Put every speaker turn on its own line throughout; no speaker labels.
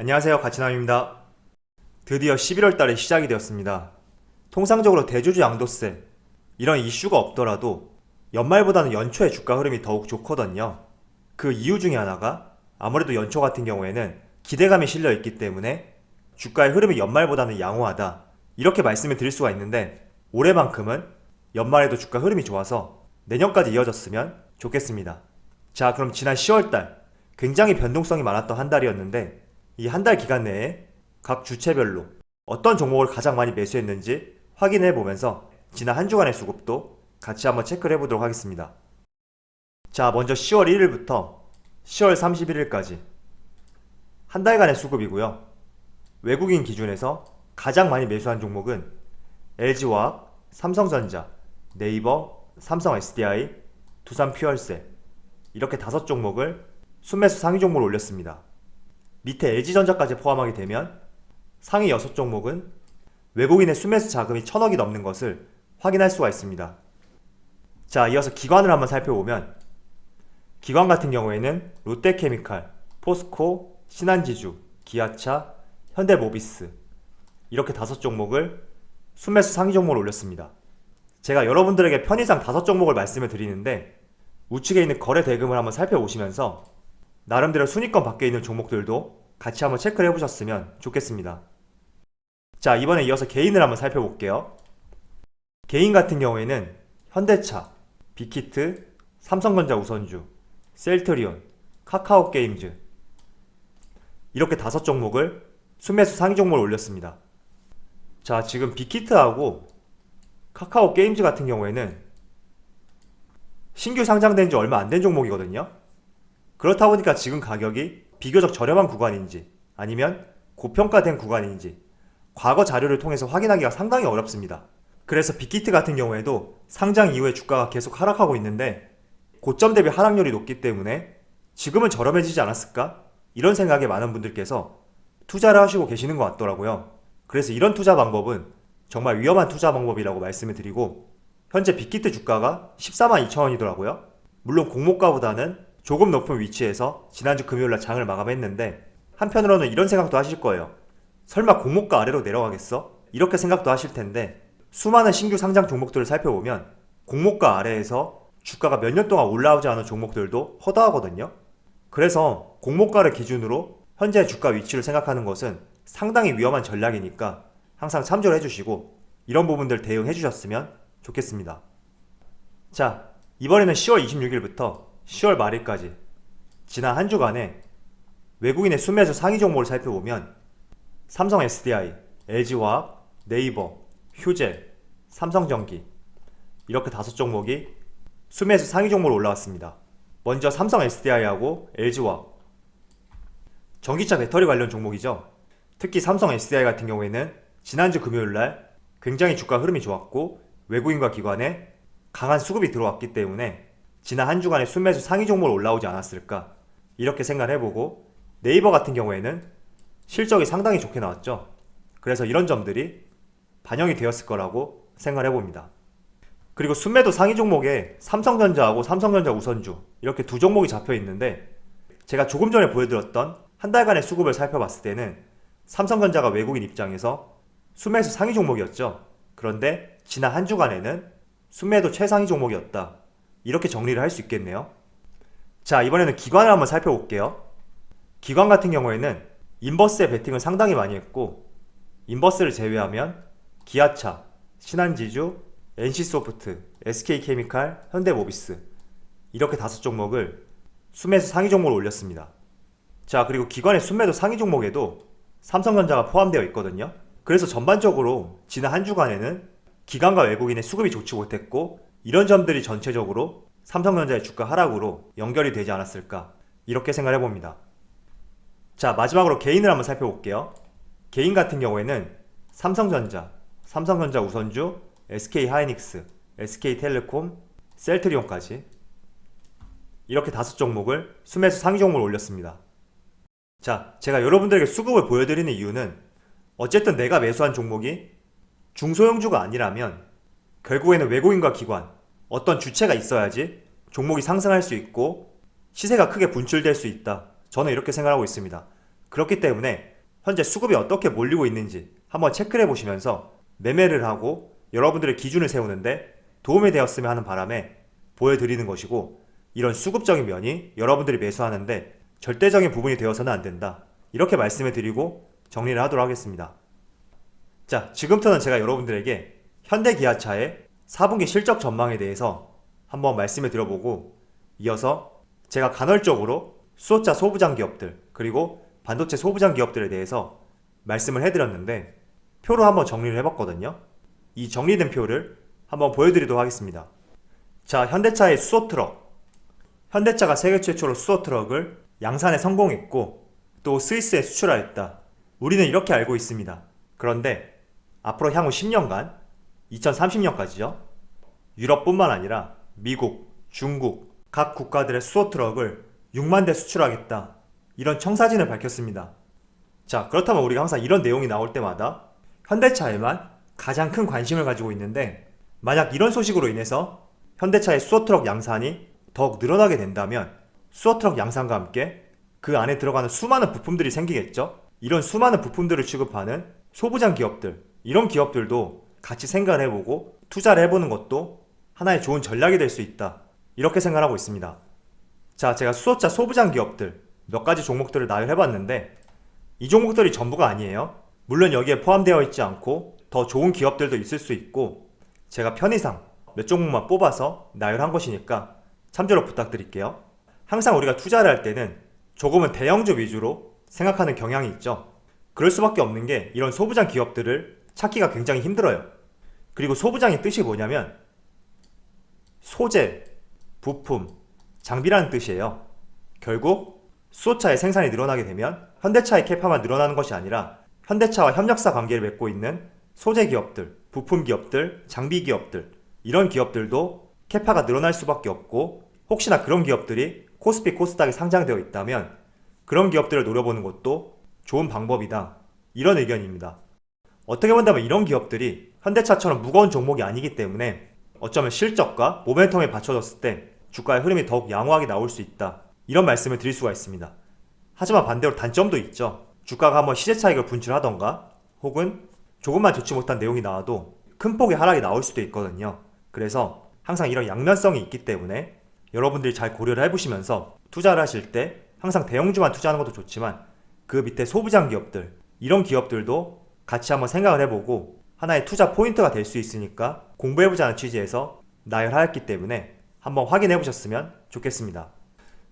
안녕하세요. 가치남입니다. 드디어 11월 달에 시작이 되었습니다. 통상적으로 대주주 양도세 이런 이슈가 없더라도 연말보다는 연초에 주가 흐름이 더욱 좋거든요. 그 이유 중에 하나가 아무래도 연초 같은 경우에는 기대감이 실려 있기 때문에 주가의 흐름이 연말보다는 양호하다. 이렇게 말씀을 드릴 수가 있는데 올해만큼은 연말에도 주가 흐름이 좋아서 내년까지 이어졌으면 좋겠습니다. 자, 그럼 지난 10월 달 굉장히 변동성이 많았던 한 달이었는데 이 한 달 기간 내에 각 주체별로 어떤 종목을 가장 많이 매수했는지 확인해 보면서 지난 한 주간의 수급도 같이 한번 체크를 해 보도록 하겠습니다. 자, 먼저 10월 1일부터 10월 31일까지 한 달간의 수급이고요. 외국인 기준에서 가장 많이 매수한 종목은 LG화학, 삼성전자, 네이버, 삼성 SDI, 두산 퓨얼셀 이렇게 다섯 종목을 순매수 상위 종목을 올렸습니다. 밑에 LG전자까지 포함하게 되면 상위 6종목은 외국인의 순매수 자금이 천억이 넘는 것을 확인할 수가 있습니다. 자, 이어서 기관을 한번 살펴보면 기관 같은 경우에는 롯데케미칼, 포스코, 신한지주, 기아차, 현대모비스 이렇게 다섯 종목을 순매수 상위 종목을 올렸습니다. 제가 여러분들에게 편의상 다섯 종목을 말씀을 드리는데 우측에 있는 거래 대금을 한번 살펴보시면서 나름대로 순위권 밖에 있는 종목들도 같이 한번 체크를 해보셨으면 좋겠습니다. 자, 이번에 이어서 개인을 한번 살펴볼게요. 개인 같은 경우에는 현대차, 빅히트, 삼성전자 우선주, 셀트리온, 카카오게임즈 이렇게 다섯 종목을 순매수 상위 종목을 올렸습니다. 자, 지금 빅히트하고 카카오 게임즈 같은 경우에는 신규 상장된 지 얼마 안 된 종목이거든요. 그렇다 보니까 지금 가격이 비교적 저렴한 구간인지 아니면 고평가된 구간인지 과거 자료를 통해서 확인하기가 상당히 어렵습니다. 그래서 빅히트 같은 경우에도 상장 이후에 주가가 계속 하락하고 있는데 고점 대비 하락률이 높기 때문에 지금은 저렴해지지 않았을까? 이런 생각에 많은 분들께서 투자를 하시고 계시는 것 같더라고요. 그래서 이런 투자 방법은 정말 위험한 투자 방법이라고 말씀을 드리고 현재 빅히트 주가가 14만 2천 원이더라고요. 물론 공모가보다는 조금 높은 위치에서 지난주 금요일날 장을 마감했는데 한편으로는 이런 생각도 하실 거예요. 설마 공모가 아래로 내려가겠어? 이렇게 생각도 하실 텐데 수많은 신규 상장 종목들을 살펴보면 공모가 아래에서 주가가 몇 년 동안 올라오지 않은 종목들도 허다하거든요. 그래서 공모가를 기준으로 현재 주가 위치를 생각하는 것은 상당히 위험한 전략이니까 항상 참조를 해주시고 이런 부분들 대응해 주셨으면 좋겠습니다. 자, 이번에는 10월 26일부터 10월 말일까지 지난 한 주간에 외국인의 순매수 상위 종목을 살펴보면 삼성 SDI, LG화학, 네이버, 휴젤, 삼성전기 이렇게 다섯 종목이 순매수 상위 종목으로 올라왔습니다. 먼저 삼성 SDI하고 LG화학 전기차 배터리 관련 종목이죠. 특히 삼성 SDI 같은 경우에는 지난주 금요일 날 굉장히 주가 흐름이 좋았고 외국인과 기관에 강한 수급이 들어왔기 때문에 지난 한 주간의 순매수 상위 종목으로 올라오지 않았을까 이렇게 생각을 해보고 네이버 같은 경우에는 실적이 상당히 좋게 나왔죠. 그래서 이런 점들이 반영이 되었을 거라고 생각을 해봅니다. 그리고 순매도 상위 종목에 삼성전자하고 삼성전자 우선주 이렇게 두 종목이 잡혀 있는데 제가 조금 전에 보여드렸던 한 달간의 수급을 살펴봤을 때는 삼성전자가 외국인 입장에서 순매수 상위 종목이었죠. 그런데 지난 한 주간에는 순매도 최상위 종목이었다. 이렇게 정리를 할 수 있겠네요. 자, 이번에는 기관을 한번 살펴볼게요. 기관 같은 경우에는 인버스에 베팅을 상당히 많이 했고, 인버스를 제외하면 기아차, 신한지주, NC소프트, SK케미칼, 현대모비스 이렇게 다섯 종목을 순매수 상위 종목을 올렸습니다. 자, 그리고 기관의 순매도 상위 종목에도 삼성전자가 포함되어 있거든요. 그래서 전반적으로 지난 한 주간에는 기관과 외국인의 수급이 좋지 못했고 이런 점들이 전체적으로 삼성전자의 주가 하락으로 연결이 되지 않았을까 이렇게 생각해 봅니다. 자, 마지막으로 개인을 한번 살펴볼게요. 개인 같은 경우에는 삼성전자, 삼성전자 우선주, SK 하이닉스, SK 텔레콤, 셀트리온까지 이렇게 다섯 종목을 순매수 상위 종목을 올렸습니다. 자, 제가 여러분들에게 수급을 보여드리는 이유는 어쨌든 내가 매수한 종목이 중소형주가 아니라면 결국에는 외국인과 기관, 어떤 주체가 있어야지 종목이 상승할 수 있고 시세가 크게 분출될 수 있다. 저는 이렇게 생각하고 있습니다. 그렇기 때문에 현재 수급이 어떻게 몰리고 있는지 한번 체크를 해보시면서 매매를 하고 여러분들의 기준을 세우는데 도움이 되었으면 하는 바람에 보여드리는 것이고 이런 수급적인 면이 여러분들이 매수하는데 절대적인 부분이 되어서는 안 된다. 이렇게 말씀을 드리고 정리를 하도록 하겠습니다. 자, 지금부터는 제가 여러분들에게 현대기아차의 4분기 실적 전망에 대해서 한번 말씀을 드려보고 이어서 제가 간헐적으로 수소차 소부장 기업들 그리고 반도체 소부장 기업들에 대해서 말씀을 해드렸는데 표로 한번 정리를 해봤거든요. 이 정리된 표를 한번 보여드리도록 하겠습니다. 자, 현대차의 수소 트럭. 현대차가 세계 최초로 수소 트럭을 양산에 성공했고 또 스위스에 수출하였다. 우리는 이렇게 알고 있습니다. 그런데 앞으로 향후 10년간 2030년까지요. 유럽뿐만 아니라 미국, 중국 각 국가들의 수소 트럭을 6만 대 수출하겠다. 이런 청사진을 밝혔습니다. 자, 그렇다면 우리가 항상 이런 내용이 나올 때마다 현대차에만 가장 큰 관심을 가지고 있는데 만약 이런 소식으로 인해서 현대차의 수소 트럭 양산이 더욱 늘어나게 된다면 수소 트럭 양산과 함께 그 안에 들어가는 수많은 부품들이 생기겠죠? 이런 수많은 부품들을 취급하는 소부장 기업들, 이런 기업들도 같이 생각을 해보고 투자를 해보는 것도 하나의 좋은 전략이 될 수 있다. 이렇게 생각하고 있습니다. 자, 제가 수소차 소부장 기업들 몇 가지 종목들을 나열해봤는데 이 종목들이 전부가 아니에요. 물론 여기에 포함되어 있지 않고 더 좋은 기업들도 있을 수 있고 제가 편의상 몇 종목만 뽑아서 나열한 것이니까 참조를 부탁드릴게요. 항상 우리가 투자를 할 때는 조금은 대형주 위주로 생각하는 경향이 있죠. 그럴 수밖에 없는 게 이런 소부장 기업들을 찾기가 굉장히 힘들어요. 그리고 소부장의 뜻이 뭐냐면 소재, 부품, 장비라는 뜻이에요. 결국 수소차의 생산이 늘어나게 되면 현대차의 캐파만 늘어나는 것이 아니라 현대차와 협력사 관계를 맺고 있는 소재 기업들, 부품 기업들, 장비 기업들 이런 기업들도 캐파가 늘어날 수밖에 없고 혹시나 그런 기업들이 코스피 코스닥에 상장되어 있다면 그런 기업들을 노려보는 것도 좋은 방법이다. 이런 의견입니다. 어떻게 본다면 이런 기업들이 현대차처럼 무거운 종목이 아니기 때문에 어쩌면 실적과 모멘텀에 받쳐졌을 때 주가의 흐름이 더욱 양호하게 나올 수 있다. 이런 말씀을 드릴 수가 있습니다. 하지만 반대로 단점도 있죠. 주가가 한번 시세 차익을 분출하던가 혹은 조금만 좋지 못한 내용이 나와도 큰 폭의 하락이 나올 수도 있거든요. 그래서 항상 이런 양면성이 있기 때문에 여러분들이 잘 고려를 해보시면서 투자를 하실 때 항상 대형주만 투자하는 것도 좋지만 그 밑에 소부장 기업들 이런 기업들도 같이 한번 생각을 해보고 하나의 투자 포인트가 될 수 있으니까 공부해보자는 취지에서 나열하였기 때문에 한번 확인해보셨으면 좋겠습니다.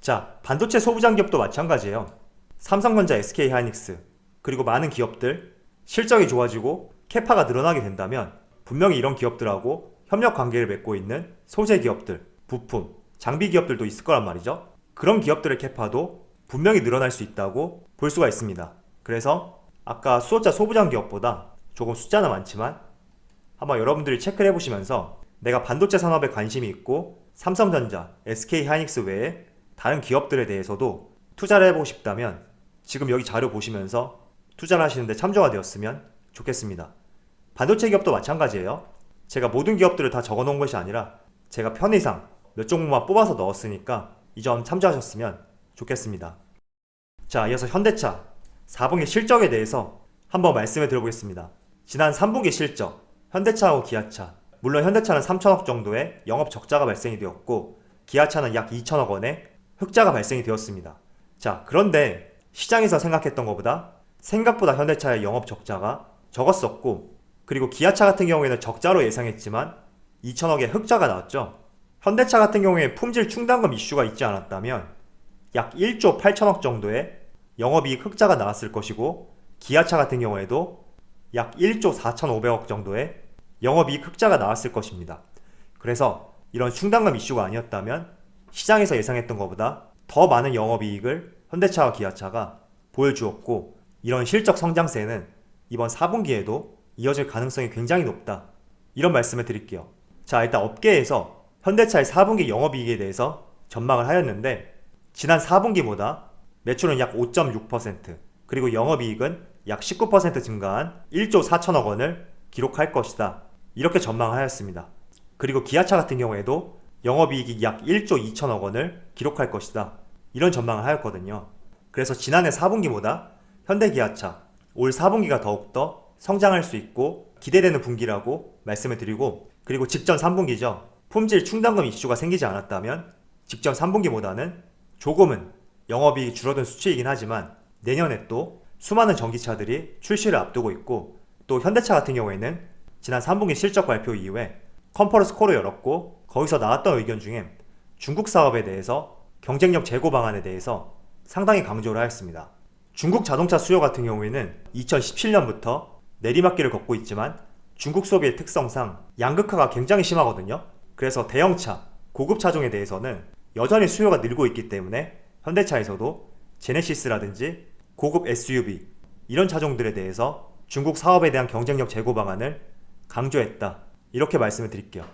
자, 반도체 소부장 기업도 마찬가지예요. 삼성전자, SK 하이닉스 그리고 많은 기업들 실적이 좋아지고 캐파가 늘어나게 된다면 분명히 이런 기업들하고 협력 관계를 맺고 있는 소재 기업들, 부품, 장비 기업들도 있을 거란 말이죠. 그런 기업들의 캐파도 분명히 늘어날 수 있다고 볼 수가 있습니다. 그래서 아까 수소자 소부장 기업보다 조금 숫자는 많지만 한번 여러분들이 체크를 해보시면서 내가 반도체 산업에 관심이 있고 삼성전자, SK 하이닉스 외에 다른 기업들에 대해서도 투자를 해보고 싶다면 지금 여기 자료 보시면서 투자를 하시는데 참조가 되었으면 좋겠습니다. 반도체 기업도 마찬가지예요. 제가 모든 기업들을 다 적어 놓은 것이 아니라 제가 편의상 몇 종목만 뽑아서 넣었으니까 이 점 참조하셨으면 좋겠습니다. 자, 이어서 현대차 4분기 실적에 대해서 한번 말씀을 드려보겠습니다. 지난 3분기 실적, 현대차하고 기아차, 물론 현대차는 3천억 정도의 영업 적자가 발생이 되었고 기아차는 약 2천억 원의 흑자가 발생이 되었습니다. 자, 그런데 시장에서 생각했던 것보다 생각보다 현대차의 영업 적자가 적었었고 그리고 기아차 같은 경우에는 적자로 예상했지만 2천억의 흑자가 나왔죠. 현대차 같은 경우에 품질 충당금 이슈가 있지 않았다면 약 1조 8천억 정도의 영업이익 흑자가 나왔을 것이고 기아차 같은 경우에도 약 1조 4,500억 정도의 영업이익 흑자가 나왔을 것입니다. 그래서 이런 충당금 이슈가 아니었다면 시장에서 예상했던 것보다 더 많은 영업이익을 현대차와 기아차가 보여주었고 이런 실적 성장세는 이번 4분기에도 이어질 가능성이 굉장히 높다. 이런 말씀을 드릴게요. 자, 일단 업계에서 현대차의 4분기 영업이익에 대해서 전망을 하였는데 지난 4분기보다 매출은 약 5.6% 그리고 영업이익은 약 19% 증가한 1조 4천억 원을 기록할 것이다. 이렇게 전망하였습니다. 그리고 기아차 같은 경우에도 영업이익이 약 1조 2천억 원을 기록할 것이다. 이런 전망을 하였거든요. 그래서 지난해 4분기보다 현대기아차 올 4분기가 더욱더 성장할 수 있고 기대되는 분기라고 말씀을 드리고 그리고 직전 3분기죠. 품질 충당금 이슈가 생기지 않았다면 직전 3분기보다는 조금은 영업이익이 줄어든 수치이긴 하지만 내년에 또 수많은 전기차들이 출시를 앞두고 있고 또 현대차 같은 경우에는 지난 3분기 실적 발표 이후에 컨퍼런스 콜을 열었고 거기서 나왔던 의견 중에 중국 사업에 대해서 경쟁력 제고 방안에 대해서 상당히 강조를 하였습니다. 중국 자동차 수요 같은 경우에는 2017년부터 내리막길을 걷고 있지만 중국 소비의 특성상 양극화가 굉장히 심하거든요. 그래서 대형차, 고급 차종에 대해서는 여전히 수요가 늘고 있기 때문에 현대차에서도 제네시스라든지 고급 SUV 이런 차종들에 대해서 중국 사업에 대한 경쟁력 제고 방안을 강조했다. 이렇게 말씀을 드릴게요.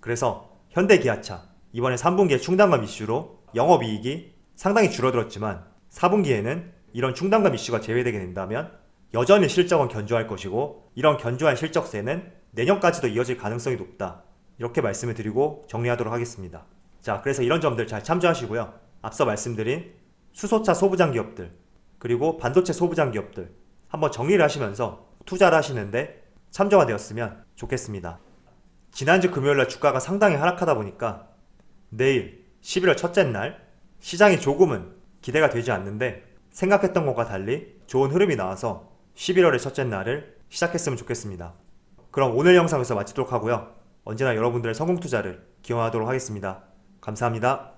그래서 현대 기아차 이번에 3분기에 충당감 이슈로 영업이익이 상당히 줄어들었지만 4분기에는 이런 충당감 이슈가 제외되게 된다면 여전히 실적은 견조할 것이고 이런 견조한 실적세는 내년까지도 이어질 가능성이 높다. 이렇게 말씀을 드리고 정리하도록 하겠습니다. 자, 그래서 이런 점들 잘 참조하시고요. 앞서 말씀드린 수소차 소부장 기업들 그리고 반도체 소부장 기업들 한번 정리를 하시면서 투자를 하시는데 참조가 되었으면 좋겠습니다. 지난주 금요일날 주가가 상당히 하락하다 보니까 내일 11월 첫째 날 시장이 조금은 기대가 되지 않는데 생각했던 것과 달리 좋은 흐름이 나와서 11월의 첫째 날을 시작했으면 좋겠습니다. 그럼 오늘 영상에서 마치도록 하고요. 언제나 여러분들의 성공 투자를 기원하도록 하겠습니다. 감사합니다.